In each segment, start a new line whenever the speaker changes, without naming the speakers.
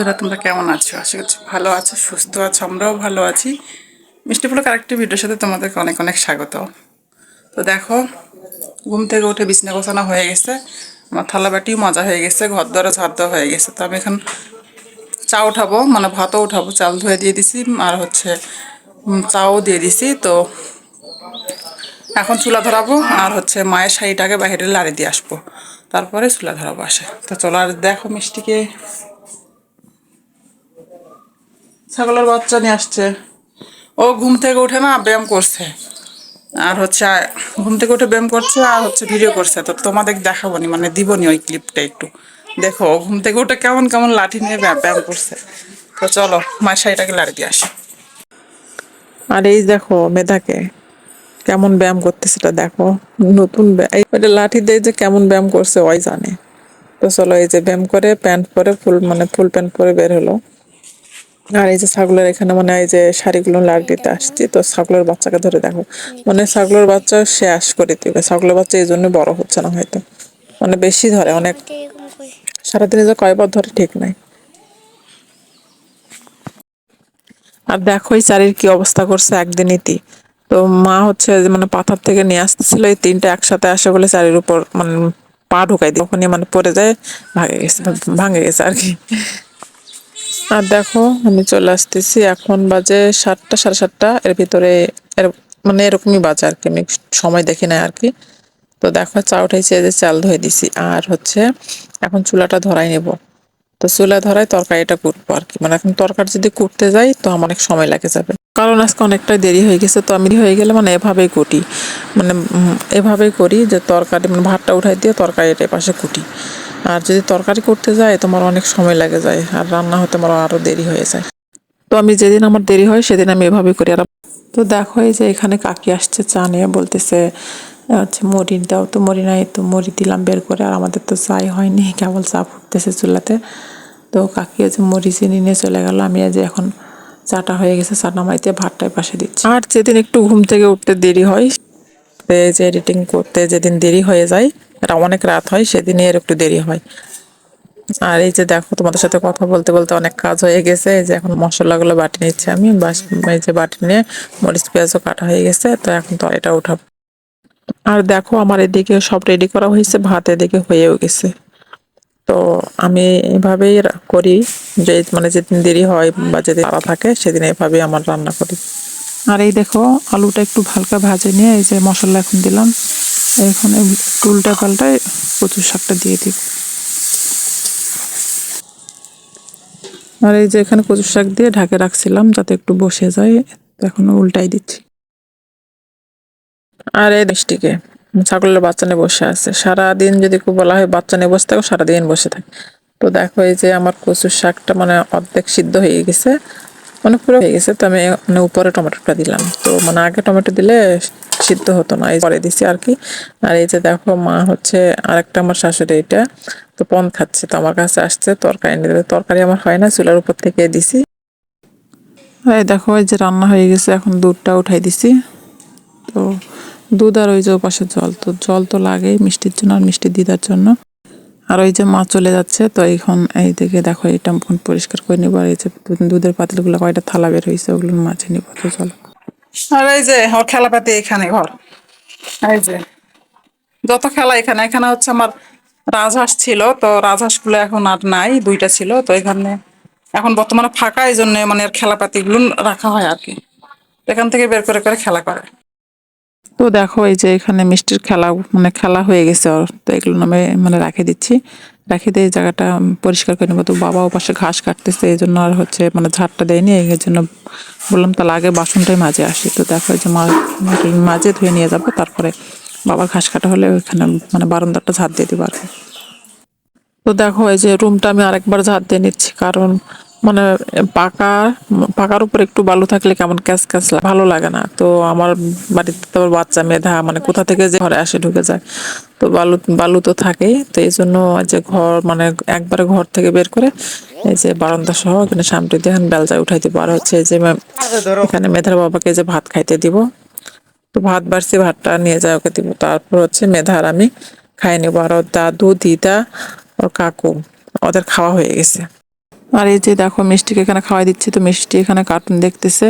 বন্ধুরা, তোমরা কেমন আছো? আশা করছি ভালো আছো, সুস্থ আছো, আমরাও ভালো আছি। মিষ্টি ফুলো আরেকটি ভিডিওর সাথে তোমাদেরকে অনেক অনেক স্বাগত। তো দেখো, ঘুম থেকে উঠে বিছনা গোছানো হয়ে গেছে। আমার থালা বাটিও মজা হয়ে গেছে ঘর দ্বারা ঝাড় দেওয়া হয়ে গেছে। তো আমি এখন চা উঠাবো মানে ভাতও উঠাবো, চাল ধুয়ে দিয়ে দিছি, আর হচ্ছে চাও দিয়ে দিছি। তো এখন চুলা ধরাবো, আর হচ্ছে মায়ের শাড়িটাকে বাইরে লাড়ি দিয়ে আসব। তারপরে চুলা ধরাবো আসে। তো চলো আর দেখো মিষ্টিকে। ছাগলের বাচ্চা নিয়ে আসছে। ও ঘুম থেকে উঠে না ব্যায়াম করছে। আর হচ্ছে, ঘুম থেকে উঠে ব্যায়াম করছে আর হচ্ছে ভিডিও করছে। তো তোমাদের দেখাবো নি মানে দিবনি ওই ক্লিপটা একটু। দেখো ঘুম থেকে উঠে কেমন কেমন লাঠি নিয়ে ব্যায়াম করছে। তো চলো, মায়ের শাড়িটাকে লাড়ি দিয়ে আসি। আর এই দেখো মেধাকে কেমন ব্যায়াম করতে সেটা দেখো। নতুন ব্যায়াম লাঠি দিয়ে যে কেমন ব্যায়াম করছে, ওই জানে। তো চলো এই যে ব্যায়াম করে, প্যান্ট পরে, ফুল মানে ফুল প্যান্ট পরে বের হলো। আর এই যে ছাগলের এখানে মানে এই যে শাড়িগুলো লাগ দিতে আসছি, তো ছাগলের বাচ্চাকে ধরে দেখো। মানে ছাগলের বাচ্চা শেষ করে দিবে। ছাগলের বাচ্চা এই জন্য বড় হচ্ছে না হয়তো। মানে বেশি ধরে, অনেক সারাদিনে যে কয়বার ধরে ঠিক নাই। আর দেখো এই চারির কি অবস্থা করছে একদিনইতি তো মা হচ্ছে মানে পাথর থেকে নিয়ে আসতেছিল, এই তিনটা একসাথে আসে বলে চারির উপর মানে পা ঢুকাই দিয়ে ওখানে মানে পড়ে যায়, ভাঙে গেছে ভাঙে গেছে আর কি। আর দেখো, আমি চলে আসতেছি। এখন বাজে সাতটা, সাড়ে সাতটা। এর ভিতরে মানে এরকমই বাজে আর কি। আমি সময় দেখি না আর কি। তো দেখো, চা উঠাইছি যে চাল ধুয়ে দিছি। আর হচ্ছে, এখন চুলাটা ধরাই নেব। তো চুলা ধরাই তরকারিটা কুটবো আর কি। মানে এখন তরকারি যদি কুটতে যাই, তো আমার অনেক সময় লাগে যাবে। কারণ আজকে অনেকটাই দেরি হয়ে গেছে। তো আমি হয়ে গেলে মানে এভাবেই কুটি। মানে এভাবেই করি যে তরকারি মানে ভাতটা উঠাই দিয়ে তরকারিটা পাশে কুটি। আর যদি তরকারি করতে যাই তোমার অনেক সময় লাগে যায়, আর রান্না হতে আমার আরও দেরি হয়ে যায়। তো আমি যেদিন আমার দেরি হয়, সেদিন আমি এভাবেই করি। আর তো দেখো, এই যে এখানে কাকি আসছে চা নিয়ে, বলতেছে হচ্ছে মুড়ি দাও তো মুড়ি নাই তো মুড়ি দিলাম বের করে। আর আমাদের তো চাই হয়নি, কেবল চা ফুটতেছে চুলাতে। তো কাকি যে মুড়ি চিনি নিয়ে চলে গেল। আমি যে এখন চাটা হয়ে গেছে, চা নামাইতে ভাতটাই পাশে দিচ্ছি। আর যেদিন একটু ঘুম থেকে উঠতে দেরি হয় যে এডিটিং করতে যেদিন দেরি হয়ে যায় অনেক রাত হয়, সেদিনই এর একটু দেরি হয়। আর এই যে দেখো, তোমাদের সাথে কথা বলতে বলতে অনেক কাজ হয়ে গেছে, এই যে এখন মশলাগুলো বাটি নিচ্ছি আমি, বাস এই যে বাটি নিয়ে মরিচ, পেঁয়াজও কাটা হয়ে গেছে, তো এখন তো এটা উঠাবো। আর দেখো, আমার এদিকে সব রেডি করা হয়েছে, ভাত এদিকে হয়েও গেছে। তো আমি এভাবেই করি, যে মানে যেদিন দেরি হয় বা যেদিন তাড়া থাকে, সেদিন এভাবেই আমার রান্না করি। আর এই দেখো, আলুটা একটু হালকা ভাজে নিয়ে এই যে মশলা এখন দিলাম। এখন এই টুলটা পাল্টায় কচুর শাকটা দিয়ে দিব আর এই যে এখানে কচুর শাক দিয়ে ঢাকে রাখছিলাম যাতে একটু বসে যায় এখন উল্টাই দিচ্ছি। আর এই দেশটিকে ছাগলের বাচ্চা নিয়ে বসে আছে। সারাদিন যদি খুব বলা হয় বাচ্চা নিয়ে বসে থাকো, সারাদিন বসে থাকে। তো দেখো এই যে আমার কচুর শাকটা মানে অর্ধেক সিদ্ধ হয়ে গেছে মানে পুরো হয়ে গেছে, তো আমি মানে উপরে টমেটোটা দিলাম। তো মানে আগে টমেটো দিলে সিদ্ধ হতো না, এই পরে দিছি আর কি। আর এই যে দেখো, মা হচ্ছে আরেকটা আমার শাশুড়ি এটা, তো পন খাচ্ছে, তো আমার কাছে আসছে তরকারি দিবে তরকারি আমার হয় না, চুলার উপর থেকে দিছি। এই দেখো, এই যে রান্না হয়ে গেছে, এখন দুধটা উঠাই দিছি। তো দুধ আর ওই যে ওপাশে জল, তো জল তো লাগেই মিষ্টির জন্য আর মিষ্টি দিদার জন্য। আর ওই যে মা চলে যাচ্ছে, তো এখন এই দিকে দেখো এটা পরিষ্কার করে নিবো। আর এই যে দুধের পাতিলগুলো, কয়টা থালা বের হয়েছে ওগুলো মাঝে নিব, তো চলো। আর এই যে ওর খেলাপাতি এখানে, ঘর। এই যে, যত খেলা এখানে এখানে হচ্ছে আমার রাজহাঁস ছিল, তো রাজহাঁসগুলো এখন আর নাই, দুইটা ছিল, তো এখানে এখন বর্তমানে ফাঁকা, এই জন্য মানে এর খেলাপাতিগুলো রাখা হয় আর কি। এখান থেকে বের করে করে খেলা করে। তো দেখো, এই যে এখানে মিষ্টির খেলা মানে খেলা হয়ে গেছে ওর, তো এগুলো আমি মানে রাখে দিচ্ছি। রাখে দিয়ে জায়গাটা পরিষ্কার করে নেব। তো বাবা ও পাশে ঘাস কাটতেছে, এই জন্য আর হচ্ছে মানে ঝাড়টা দেয়নি, এই জন্য বললাম তাহলে আগে বাসনটাই মাঝে আসি। তো দেখো যে মাঝে ধুয়ে নিয়ে যাব, তারপরে বাবার ঘাস কাটা হলে ওইখানে মানে বারান্দাটা ঝাড় দিয়ে দিবো আর কি। তো দেখো এই যে রুমটা আমি আরেকবার ঝাড় দিয়ে নিচ্ছি, কারণ মানে পাকা পাকার উপর একটু বালু থাকলে কেমন ক্যাচ ক্যাচ ভালো লাগে না। তো আমার বাড়িতে তো বাচ্চা মেধা মানে কোথা থেকে যে ঘরে আসে ঢুকে যায়। তো বালু বালু তো থাকেই। তো এই জন্য যে ঘর মানে একবারে ঘর থেকে বের করে এই যে বারান্দা সহ এখানে সামনে দিয়ে এখন বেলচায় উঠাই দিব আর হচ্ছে যে এখানে মেধার বাবাকে যে ভাত খাইতে দিব। তো ভাত বাড়ছি ভাতটা নিয়ে যায় ওকে দিব। তারপর হচ্ছে মেধার আমি খাই নেব। আর দাদু দিদা ওর কাকু ওদের খাওয়া হয়ে গেছে। আর এই যে দেখো, মিষ্টিকে এখানে খাওয়াই দিচ্ছি, তো মিষ্টি এখানে কার্টুন দেখতেছে।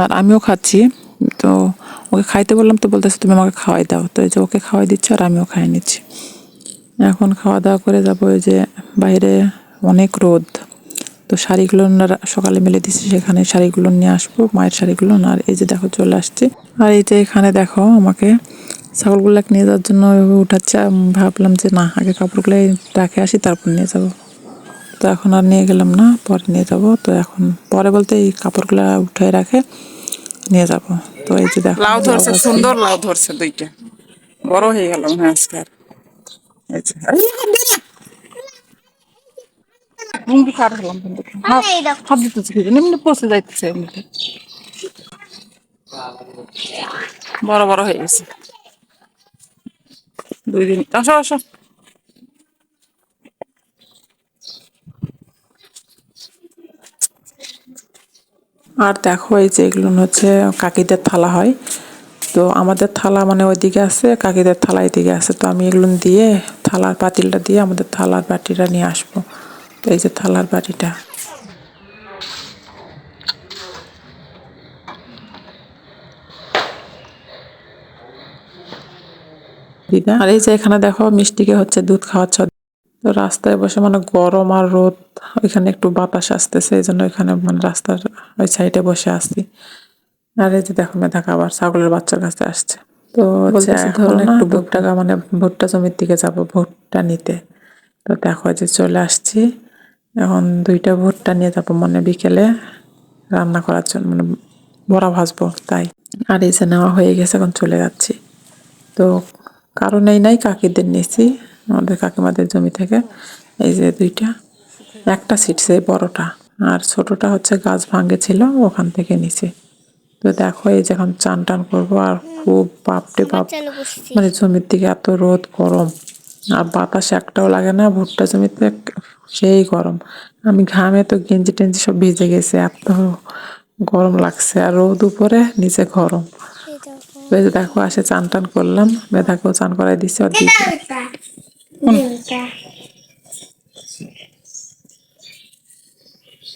আর আমিও খাচ্ছি, তো ওকে খাইতে বললাম, তো বলতেছে, তুমি আমাকে খাওয়াই দাও। তো এই যে ওকে খাওয়াই দিচ্ছি আর আমিও খাই নিচ্ছি। এখন খাওয়া দাওয়া করে যাব ওই যে বাইরে অনেক রোদ, তো শাড়িগুলো সকালে মেলে দিচ্ছি সেখানে শাড়িগুলো নিয়ে আসব, মায়ের শাড়িগুলো আর এই যে দেখো, চলে আসছে। আর এই যে এখানে দেখো, আমাকে ছাগলগুলোকে নিয়ে যাওয়ার জন্য উঠাচ্ছে ভাবলাম যে না, আগে কাপড়গুলো রাখে আসি, তারপর নিয়ে যাব। তো এখন আর নিয়ে গেলাম না পরে নিয়ে যাব। তো এখন পরে বলতে এই কাপড়গুলো উঠে রাখে নিয়ে যাব। তো এই যে দেখো
লাউ ধরছে সুন্দর লাউ ধরছে দুইটা। বড় হয়ে গেল হয় আজকে আর। এই যে। হাত দিতেছে এমনি পচে যাইতেছে এমনিতে। বড় বড় হয়ে গেছে। দুই দিন আসো আসো।
আর দেখো এই যে এগুলো হচ্ছে কাকিদের থালা হয়। তো আমাদের থালা মানে ওইদিকে আছে, কাকিদের থালা এদিকে আছে। তো আমি এগুলো দিয়ে থালার পাতিলটা দিয়ে আমাদের থালার বাটিটা নিয়ে আসব। তো এই যে থালার বাটিটা। আর এই যে এখানে দেখো মিষ্টিকে হচ্ছে দুধ খাওয়াচ্ছ। তো রাস্তায় বসে মানে গরম আর রোদ ওইখানে একটু বাতাস আসতেছে এই জন্য ওইখানে মানে রাস্তার ওই সাইডে বসে আসছি আর এই যে দেখো মেধা খাবার ছাগলের বাচ্চার কাছে আসছে। তো এখন একটু ভুট্টা মানে ভুট্টা জমির দিকে যাব ভুট্টা নিতে। তো দেখো এই যে চলে আসছি। এখন দুইটা ভুট্টা নিয়ে যাব মানে বিকেলে। রান্না করার জন্য মানে বড়া ভাজবো তাই। আর এই যে নেওয়া হয়ে গেছে এখন চলে যাচ্ছি। তো কারণেই নাই কাকিদের নিয়েছি আমাদের কাকিমাদের জমি থেকে এই যে দুইটা একটা সিটছে এই বড়টা আর ছোটটা হচ্ছে গাছ ভাঙ্গে ছিল ওখান থেকে নিচে। তো দেখো এই যে এখন চান টান করব আর খুব বাপটে বাপ মানে জমির দিকে এত রোদ গরম আর বাতাস একটাও লাগে না ভুট্টা জমিতে সেই গরম। আমি ঘামে তো গেঞ্জি টেঞ্জি সব ভিজে গেছে এত গরম লাগছে আর রোদ উপরে নিচে গরম।
দেখো।
আসে চান টান করলাম মেধাকেও চান করাই দিচ্ছে আর দিদি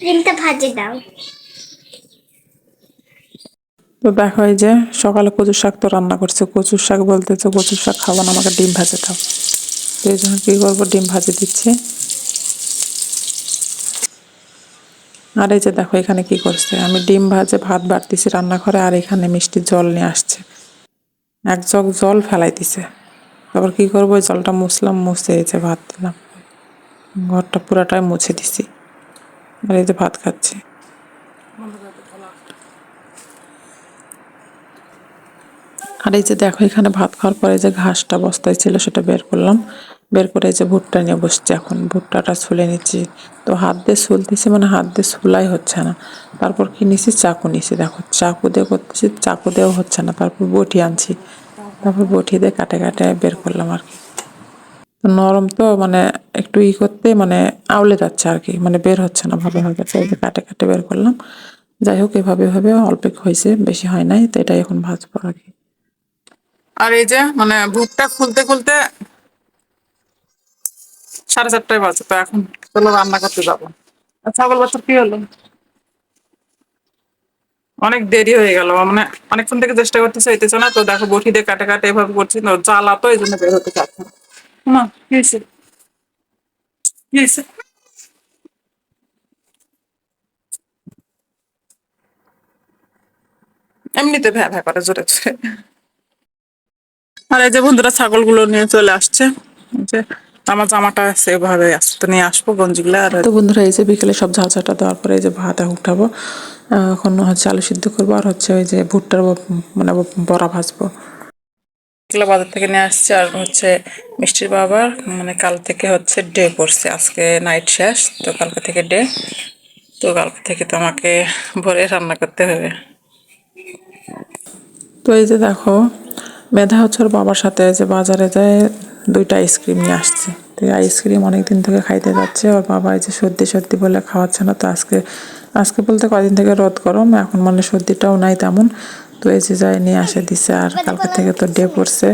ডিমটা ভাজে দাও
তো দেখো এই যে সকালে কচুর শাক তো রান্না করছে। কচুর শাক বলতেছে কচুর শাক খাব না আমাকে ডিম ভাজে দাও। তো এই জন্য কি করব ডিম ভাজে দিচ্ছে। আর এই যে দেখো এখানে কি করছে আমি ডিম ভাজে ভাত বাড়তেছি রান্নাঘরে আর এখানে মিষ্টি জল নিয়ে আসছে। এক জগ জল ফেলাই দিছে তারপর কি করব? ওই জলটা মুছলাম, মুছে যে ভাত দিলাম। ঘরটা পুরাটাই মুছে দিছি। আর যে ভাত খাচ্ছি। আর এই যে দেখো, এখানে ভাত খাওয়ার পরে যে ঘাসটা বস্তায় ছিল, সেটা বের করলাম। বের করে যে ভুট্টা নিয়ে বসছি এখন। ভুট্টাটা ছুলে নিচ্ছি। তো হাত দিয়ে ছুলতেছি মানে হাত দিয়ে ছুলাই হচ্ছে না। তারপর কি নিছি? চাকু নিছি। দেখো, চাকু দিয়ে করতেছি, চাকু দিয়েও হচ্ছে না। তারপর বটি আনছি। তারপর বটি দিয়ে কাটে কাটে বের করলাম আর কি। নরম তো মানে একটু ই করতে মানে আউলে যাচ্ছে আর কি মানে বের হচ্ছে না ভাবে হয়ে গেছে এই যে কাটে কাটে বের করলাম। যাই হোক, এভাবে এভাবে অল্প হয়েছে, বেশি হয় নাই, তো এটাই এখন ভাজবো আর কি।
আর এই যে মানে ভুটটা খুলতে খুলতে সাড়ে চারটায় বাজে, তো এখন চলো রান্না করতে যাব। ছাগল বাচ্চার কি হলো? অনেক দেরি হয়ে গেল মানে অনেকক্ষণ থেকে চেষ্টা করতেছে হইতেছে না, তো দেখো বটি দিয়ে কাটে কাটে এভাবে করছি, তো জ্বালা তো এই জন্য বের হতে চাচ্ছে না। এমনিতে ভ্যা ভ্যা করে জোরে আর এই যে বন্ধুরা ছাগলগুলো নিয়ে চলে আসছে যে আমার জামাটা সেভাবে আসতে নিয়ে আসব গঞ্জিগুলো, আর
তো বন্ধুরা এই যে বিকেলে সব ঝালঝাটা দেওয়ার পরে এই যে ভাত উঠাবো। এখন হচ্ছে আলু সিদ্ধ করব আর হচ্ছে ওই যে ভুট্টার মানে বড়া ভাজবো।
এগুলো বাজার থেকে নিয়ে আসছে আর হচ্ছে মিষ্টির বাবার মানে কাল থেকে হচ্ছে ডে পড়ছে, আজকে নাইট শেষ, তো কালকে থেকে ডে। তো কালকে থেকে তো আমাকে ভরে রান্না করতে হবে।
তো এই যে দেখো, মেধা হচ্ছে ওর বাবার সাথে যে বাজারে যায় দুইটা আইসক্রিম নিয়ে আসছে। তো এই আইসক্রিম অনেক দিন থেকে খাইতে যাচ্ছে, ওর বাবা এই যে সর্দি সর্দি বলে খাওয়াচ্ছে না, তো আজকে আজকে বলতে কদিন থেকে রোদ গরম এখন মানে সর্দিটাও নাই তেমন। তো এই যে যাই নিয়ে আসে দিছে আর কালকে থেকে তো ডে পড়ছে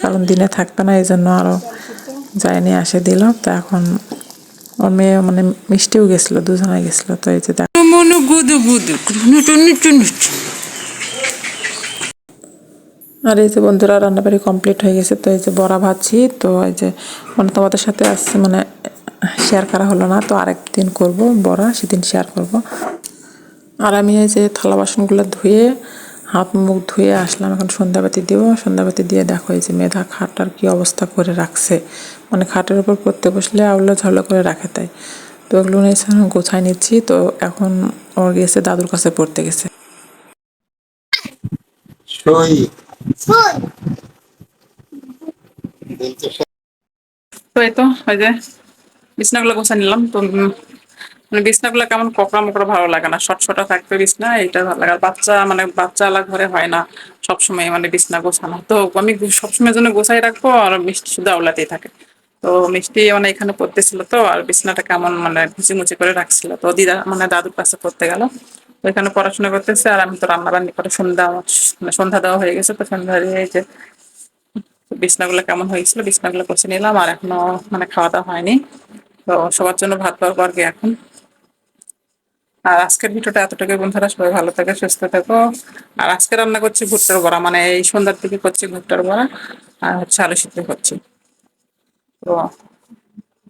কারণ দিনে থাকবে না এই জন্য আরও যাই নিয়ে আসে দিল। তো এখন ওর মেয়ে মানে মিষ্টিও গেছিল দুজনে গেছিল তো এই যে আর এই যে বন্ধুরা রান্নাবাড়ি কমপ্লিট হয়ে গেছে তো এই যে বড়া ভাজছি তো এই যে মানে তোমাদের সাথে আসছে মানে শেয়ার করা হলো না তো আরেকদিন করব বড়া সেদিন শেয়ার করব। আর আমি এই যে থালা বাসনগুলো ধুয়ে হাত মুখ ধুয়ে আসলাম এখন সন্ধ্যাবাতি দিব। সন্ধ্যাবাতি দিয়ে দেখো এই যে মেধা খাটটার কি অবস্থা করে রাখছে। মানে খাটের উপর পড়তে বসলে আউলো ঝাউলো করে রাখে তাই। তো ওগুলো নিয়ে এসে গোছায় নিচ্ছি তো এখন ওর গেছে দাদুর কাছে পড়তে গেছে।
তো এই তো ওই যে বিছনাগুলো গোছা নিলাম তো মানে বিছনাগুলো কেমন ককড়া মকড়া ভালো লাগে না। শর্ট শর্টা থাকবে বিছনা এটা ভালো লাগে। বাচ্চা মানে বাচ্চা আলা ঘরে হয় না সবসময় মানে বিছনা গোছানো। তো আমি সবসময় জন্য গোছাই রাখব আর মিষ্টি শুধু আওলাতেই থাকে। তো মিষ্টি মানে এখানে পড়তেছিল তো, আর বিছনাটা কেমন মানে ঘুচি মুচি করে রাখছিল। তো দিদা মানে দাদুর কাছে পড়তে গেল। তো এখানে পড়াশোনা করতেছে আর আমি তো রান্না বান্নি করে সন্ধ্যা মানে সন্ধ্যা দেওয়া হয়ে গেছে তো সন্ধ্যা দিয়ে যে বিছনাগুলো কেমন হয়েছিল, বিছনাগুলো কষে নিলাম। আর এখনও মানে খাওয়া দাওয়া হয়নি। তো সবার জন্য ভাত পাবো আর কি এখন। আর আজকের ভিডিওটা এতটুকু বন্ধুরা, সবাই ভালো থাকে, সুস্থ থাকো। আর আজকে রান্না করছি ভুট্টার বড়া মানে এই সন্ধ্যার দিকে করছি ভুট্টার বড়া আর হচ্ছে আলু সিদ্ধ করছি। তো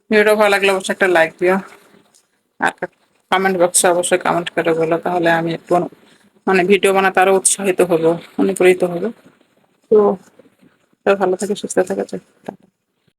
ভিডিওটা ভালো লাগলে অবশ্যই একটা লাইক দিও। আর কমেন্ট বক্সে অবশ্যই কমেন্ট করে বলো, তাহলে আমি একটু মানে ভিডিও বানাতে আরও উৎসাহিত হব অনুপ্রেরিত হব। তো তো ভালো থাকে, সুস্থ থাকে